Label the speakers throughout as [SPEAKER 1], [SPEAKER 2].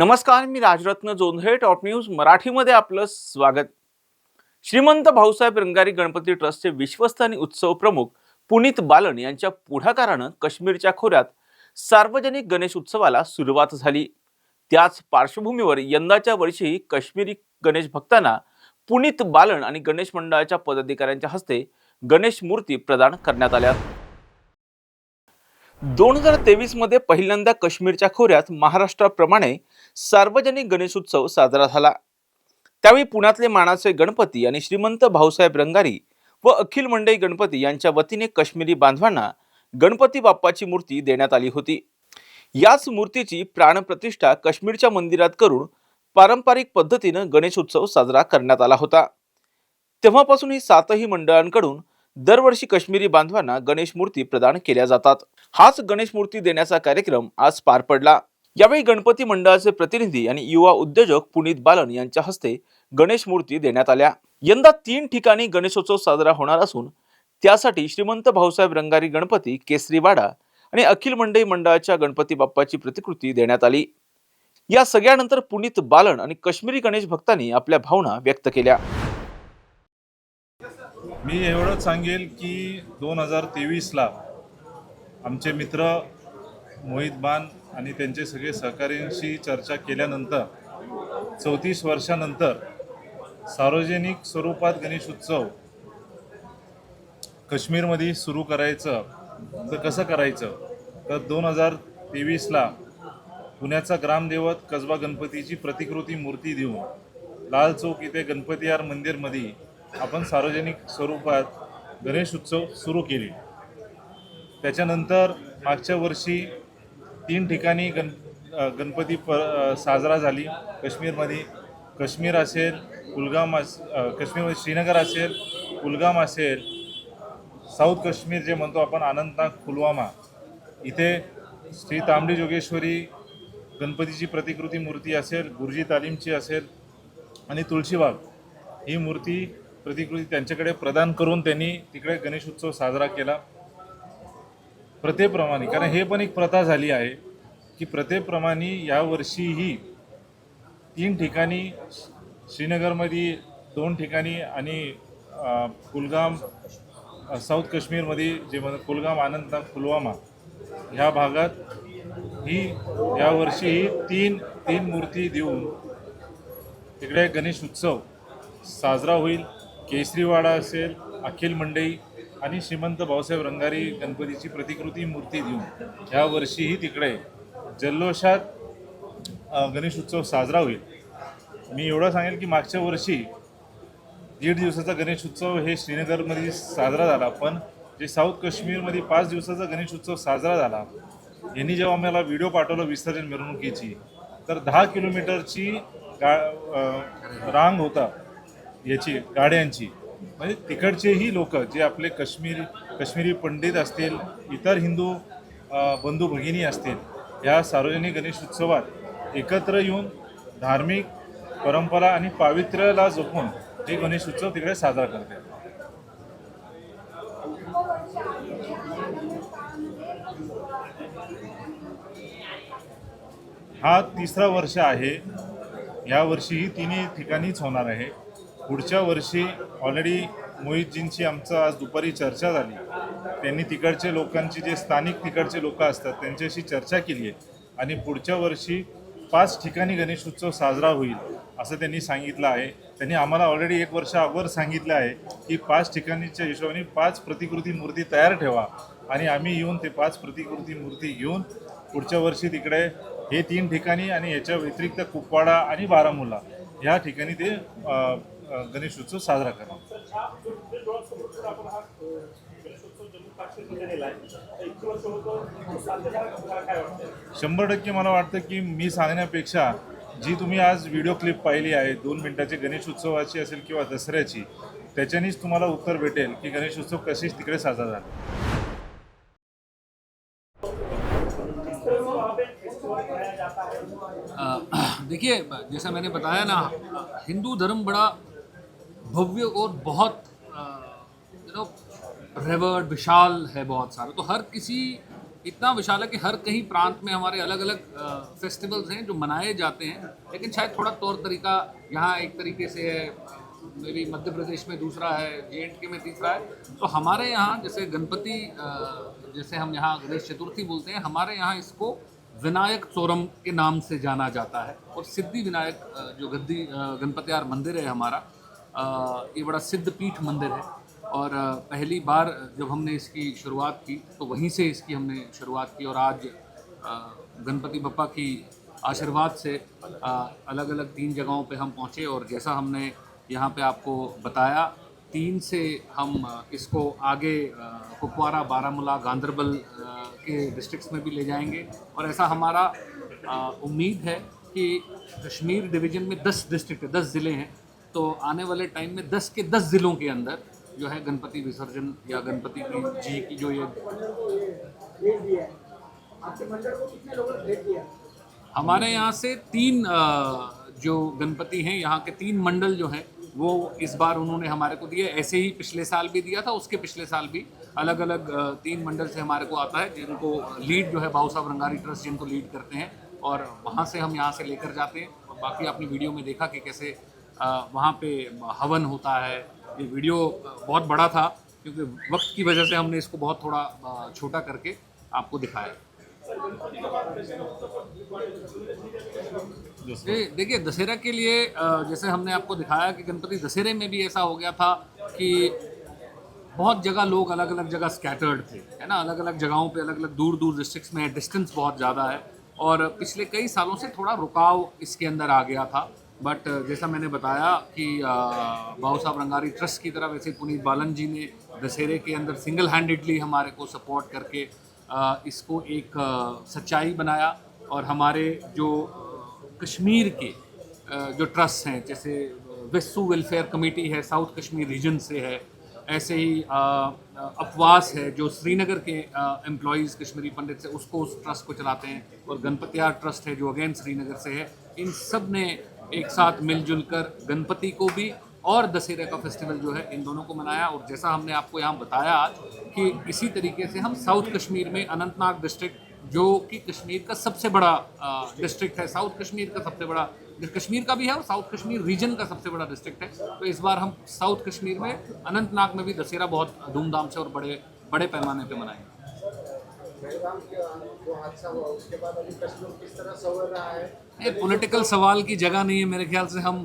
[SPEAKER 1] नमस्कार मी Rajratna Jondhale top news मराठीमध्ये आपलं स्वागत. श्रीमंत भाऊसाहेब रंगारी गणपती ट्रस्टचे विश्वस्त आणि उत्सव प्रमुख पुनीत बालन यांच्या पुढाकारानं काश्मीरच्या खोऱ्यात सार्वजनिक गणेश उत्सवाला सुरुवात झाली. त्याच पार्श्वभूमीवर यंदाच्या वर्षी काश्मीरी गणेश भक्तांना पुनीत बालन आणि गणेश मंडळाच्या पदाधिकाऱ्यांच्या हस्ते गणेश मूर्ती प्रदान करण्यात आल्या. दोन हजार तेवीसमध्ये पहिल्यांदा काश्मीरच्या खोऱ्यात महाराष्ट्राप्रमाणे सार्वजनिक गणेशोत्सव साजरा झाला. त्यावेळी पुण्यातले मानाचे गणपती आणि श्रीमंत भाऊसाहेब रंगारी व अखिल मंडई गणपती यांच्या वतीने काश्मीरी बांधवांना गणपती बाप्पाची मूर्ती देण्यात आली होती. याच मूर्तीची प्राणप्रतिष्ठा काश्मीरच्या मंदिरात करून पारंपरिक पद्धतीनं गणेशोत्सव साजरा करण्यात आला होता. तेव्हापासून ही सातही मंडळांकडून दरवर्षी काश्मीरी बांधवांना गणेश मूर्ती प्रदान केल्या जातात. हाच गणेश मूर्ती देण्याचा कार्यक्रम आज पार पडला. यावेळी गणपती मंडळाचे प्रतिनिधी आणि युवा उद्योजक पुनीत बालन यांच्या हस्ते गणेश मूर्ती देण्यात आल्या. यंदा तीन ठिकाणी गणेशोत्सव साजरा होणार असून त्यासाठी श्रीमंत भाऊसाहेब रंगारी गणपती केसरीवाडा आणि अखिल मंडई मंडळाच्या गणपती बाप्पाची प्रतिकृती देण्यात आली. या सगळ्यानंतर पुनीत बालन आणि काश्मीरी गणेश भक्तांनी आपल्या भावना व्यक्त केल्या.
[SPEAKER 2] मी एवढंच सांगेल की दोन हजार तेवीसला आमचे मित्र मोहित बान आणि त्यांचे सगळे सहकाऱ्यांशी चर्चा केल्यानंतर चौतीस वर्षानंतर सार्वजनिक स्वरूपात गणेश उत्सव काश्मीरमध्ये सुरू करायचं. तर कसं करायचं? तर दोन हजार तेवीसला पुण्याचा ग्रामदेवत कसबा गणपतीची प्रतिकृती मूर्ती देऊन लाल चौक इथे गणपतीयार मंदिरमध्ये आपण सार्वजनिक स्वरूपात गणेश उत्सव सुरू केले. त्याच्यानंतर मागच्या वर्षी तीन ठिकाणी गण गणपती प साजरा झाली. काश्मीरमध्ये काश्मीर असेल कुलगाम अस काश्मीरमध्ये श्रीनगर असेल कुलगाम असेल साऊथ काश्मीर जे म्हणतो आपण अनंतनाग पुलवामा. इथे श्री तांबडी जोगेश्वरी गणपतीची प्रतिकृती मूर्ती असेल गुरुजी तालीमची असेल आणि तुळशीबाग. ही मूर्ती प्रतिकृती त्यांच्याकडे प्रदान करून त्यांनी तिकडे गणेश उत्सव साजरा केला. प्रथेप्रमाणे कारण हे पण एक प्रथा झाली आहे की प्रथेप्रमाणे यावर्षीही तीन ठिकाणी श्रीनगरमध्ये दोन ठिकाणी आणि कुलगाम साऊथ काश्मीरमध्ये जे म्हण कुलगाम आनंदनाग पुलवामा ह्या भागात ही यावर्षी ही तीन तीन मूर्ती देऊन तिकडे गणेश उत्सव साजरा होईल. केसरीवाडा असेल अखिल मंडई आणि श्रीमंत भाऊसाहेब रंगारी गणपतीची प्रतिकृती मूर्ती देऊन ह्या वर्षीही तिकडे जल्लोषात गणेश उत्सव साजरा होईल. मी एवढं सांगेल की मागच्या वर्षी दीड दिवसाचा गणेश उत्सव हे श्रीनगरमध्ये साजरा झाला पण जे साऊथ काश्मीरमध्ये पाच दिवसाचा गणेश उत्सव साजरा झाला यांनी जेव्हा आम्हाला व्हिडिओ पाठवला विसर्जन मिरवणुकीची तर दहा किलोमीटरची गा रांग होता. याची गाड्यांची. म्हणजे तिकडचेही लोक जे आपले काश्मीर काश्मीरी पंडित असतील इतर हिंदू बंधू भगिनी असतील या सार्वजनिक गणेश उत्सवात एकत्र येऊन धार्मिक परंपरा आणि पावित्र्याला जपून हे गणेश उत्सव तिकडे साजरा करतात. हा तिसरा वर्ष आहे. या वर्षीही तिन्ही ठिकाणीच होणार आहे. पुढच्या वर्षी ऑलरेडी मोहितजींची आमचं आज दुपारी चर्चा झाली. त्यांनी तिकडचे लोकांची जे स्थानिक तिकडचे लोक असतात त्यांच्याशी चर्चा केली आहे. आणि पुढच्या वर्षी पाच ठिकाणी गणेशोत्सव साजरा होईल असं त्यांनी सांगितलं आहे. त्यांनी आम्हाला ऑलरेडी एक वर्ष अगोदर सांगितलं आहे की पाच ठिकाणीच्या हिशोबाने पाच प्रतिकृती मूर्ती तयार ठेवा. आणि आम्ही येऊन ते पाच प्रतिकृती मूर्ती घेऊन पुढच्या वर्षी तिकडे हे तीन ठिकाणी आणि याच्या व्यतिरिक्त कुपवाडा आणि बारामुल्ला ह्या ठिकाणी ते गणेश उत्सव साजरा करणार शंभर टक्के मला वाटतं की मी सांगण्यापेक्षा जी तुम्ही आज व्हिडिओ क्लिप पाहिली आहे दोन मिनिटाची गणेश उत्सवाची असेल किंवा दसऱ्याची त्याच्यानेच तुम्हाला उत्तर भेटेल की गणेश उत्सव कसेच तिकडे साजरा झाला.
[SPEAKER 3] देखिए जैसा मैंने बताया ना हिंदू धर्म बड़ा भव्य और बहुत यू नो रेवर्ड विशाल है बहुत सारा। तो हर किसी, इतना विशाल है कि हर कहीं प्रांत में हमारे अलग अलग फेस्टिवल्स हैं जो मनाए जाते हैं, लेकिन शायद थोड़ा तौर तरीका यहाँ एक तरीके से है मे बी मध्य प्रदेश में दूसरा है जे एंड के में तीसरा है तो हमारे यहाँ जैसे गणपति जैसे हम यहाँ गणेश चतुर्थी बोलते हैं, हमारे यहाँ इसको विनायक चोरम के नाम से जाना जाता है, और सिद्धि विनायक जो गद्दी गणपतियार मंदिर है हमारा ये बड़ा सिद्ध पीठ मंदिर है। और पहली बार जब हमने इसकी शुरुआत की तो वहीं से इसकी हमने शुरुआत की और आज गणपति बप्पा की आशीर्वाद से अलग अलग तीन जगहों पे हम पहुँचे और जैसा हमने यहाँ पे आपको बताया, तीन से हम इसको आगे कुपवारा, बारामूला गांधरबल के डिस्ट्रिक्ट्स में भी ले जाएँगे। और ऐसा हमारा उम्मीद है कि कश्मीर डिवीज़न में 10 डिस्ट्रिक्ट दस ज़िले हैं। तो आने वाले टाइम में 10 के 10 ज़िलों के अंदर जो है गणपति विसर्जन या गणपति जी की जो ये हमारे यहाँ से तीन जो गणपति हैं, यहाँ के तीन मंडल जो हैं, वो इस बार उन्होंने हमारे को दिए। ऐसे ही पिछले साल भी दिया था, उसके पिछले साल भी। अलग अलग तीन मंडल से हमारे को आता है, जिनको लीड जो है बाबू साहब रंगारी ट्रस्ट जिनको लीड करते हैं, और वहाँ से हम यहाँ से लेकर जाते हैं। बाकी आपने वीडियो में देखा कि कैसे वहाँ पे हवन होता है। ये वीडियो बहुत बड़ा था क्योंकि वक्त की वजह से हमने इसको बहुत थोड़ा छोटा करके आपको दिखाया। देखिए दशहरा के लिए जैसे हमने आपको दिखाया कि गणपति दशहरे में भी ऐसा हो गया था कि बहुत जगह लोग अलग अलग जगह स्कैटर्ड थे है ना? अलग अलग जगहों पे अलग अलग दूर दूर डिस्ट्रिक्ट्स में डिस्टेंस बहुत ज़्यादा है। और पिछले कई सालों से थोड़ा रुकाव इसके अंदर आ गया था। बट जैसा मैंने बताया कि अ, बाबू साहब रंगारी ट्रस्ट की तरफ़ वैसे पुनीत बालन जी ने दशहरे के अंदर सिंगल हैंडेडली हमारे को सपोर्ट करके अ, इसको एक अ, सच्चाई बनाया और हमारे जो कश्मीर के अ, जो ट्रस्ट हैं जैसे वेस्सू वेलफेयर कमेटी है साउथ कश्मीर रीजन से है ऐसे ही अपवास है जो श्रीनगर के एम्प्लॉयज़ कश्मीरी पंडित से उसको उस ट्रस्ट को चलाते हैं और गणपतियार ट्रस्ट है जो अगेन श्रीनगर से है इन सबने एक साथ मिलजुल कर गणपति को भी और दशहरे का फेस्टिवल जो है, इन दोनों को मनाया। और जैसा हमने आपको यहाँ बताया आज कि इसी तरीके से हम साउथ कश्मीर में अनंतनाग डिस्ट्रिक्ट जो कि कश्मीर का सबसे बड़ा डिस्ट्रिक्ट है। साउथ कश्मीर का सबसे बड़ा कश्मीर का भी है और साउथ कश्मीर रीजन का सबसे बड़ा डिस्ट्रिक्ट है तो इस बार हम साउथ कश्मीर में अनंतनाग में भी दशहरा बहुत धूमधाम से और बड़े बड़े पैमाने पर मनाएँगे। ये पॉलिटिकल सवाल की जगह नहीं है मेरे ख्याल से। हम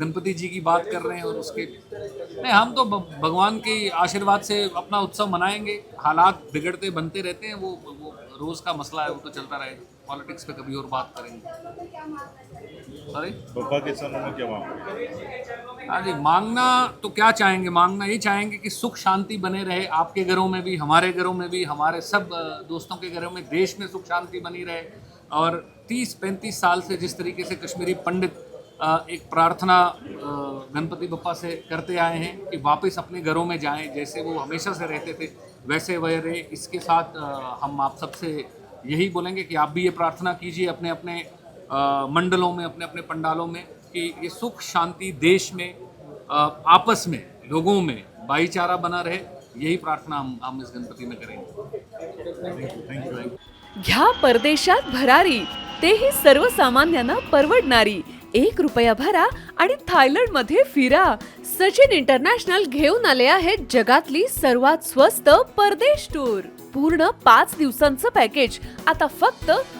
[SPEAKER 3] गणपति जी की बात कर रहे हैं और उसके नहीं, हम तो भगवान के आशीर्वाद से अपना उत्सव मनाएँगे। हालात बिगड़ते, बनते रहते हैं। वो वो रोज़ का मसला है, वो तो चलता रहेगा। पॉलिटिक्स पे कभी और बात करेंगे। सॉरी
[SPEAKER 2] बप्पा के समय में क्या मांग
[SPEAKER 3] हाँ जी मांगना तो क्या चाहेंगे? मांगना ये चाहेंगे कि सुख शांति बने रहे आपके घरों में भी हमारे घरों में भी हमारे सब दोस्तों के घरों में देश में सुख शांति बनी रहे। और 30-35 साल से जिस तरीके से कश्मीरी पंडित एक प्रार्थना गणपति बप्पा से करते आए हैं कि वापस अपने घरों में जाएँ जैसे वो हमेशा से रहते थे वैसे वह रहे। इसके साथ हम आप सबसे यही बोलेंगे कि आप भी ये प्रार्थना कीजिए अपने अपने मंडलों में अपने अपने पंडालों में कि ये सुख शांति देश में आपस में लोगों में भाईचारा बना रहे यही प्रार्थना हम हम इस गणपति में करेंगे।
[SPEAKER 4] घ्या परदेशात भरारी तेही सर्वसामान्यांना परवडणारी. एक रुपया भरा आणि थायलंडमध्ये फिरा. सचिन इंटरनॅशनल घेऊन आले आहेत जगातली सर्वात स्वस्त परदेश टूर. पूर्ण पाच दिवसांचं पॅकेज. आता फक्त